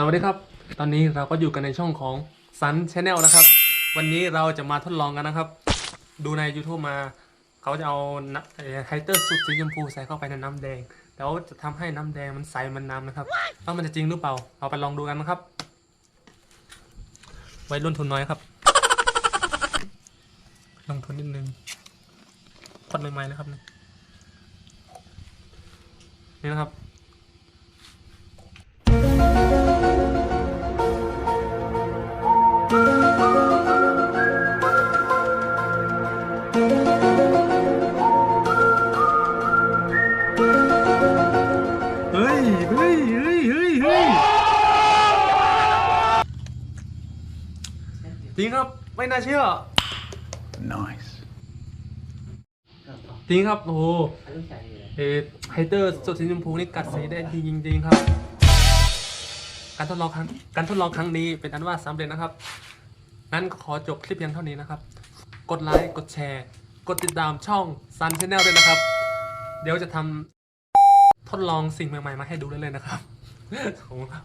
สวัสดีครับ ตอนนี้เราก็อยู่กันในช่องของซันชาแนลนะครับ วันนี้เราจะมาทดลองกันนะครับ ดูใน YouTube มา เขาจะเอาไฮเตอร์สูตรสีชมพูใส่เข้าไปในน้ำแดง แล้วจะทำให้น้ำแดงมันใสมันน้ำนะครับว่ามันจะจริงหรือเปล่า เอาไปลองดูกันนะครับ ไว้รุ่นทุนน้อยครับ ลงทุนนิดนึงกดใหม่ๆนะครับ นี่นะครับ จริงครับไม่น่าเชื่อ Nice. จริงครับโอ้โหเออไฮเตอร์สดสีชมพูนี่กัดสีได้ดีจริงๆครับ การทดลองครั้งการทดลองครั้งนี้เป็นอันว่าสำเร็จนะครับ นั้นขอจบคลิปเพียงเท่านี้นะครับ กดไลค์กดแชร์ กดติดตามช่อง Sun Channel ด้วยนะครับ เดี๋ยวจะทำทดลองสิ่งใหม่ๆมาให้ดูเรื่อยๆนะครับ ขอบคุณครับ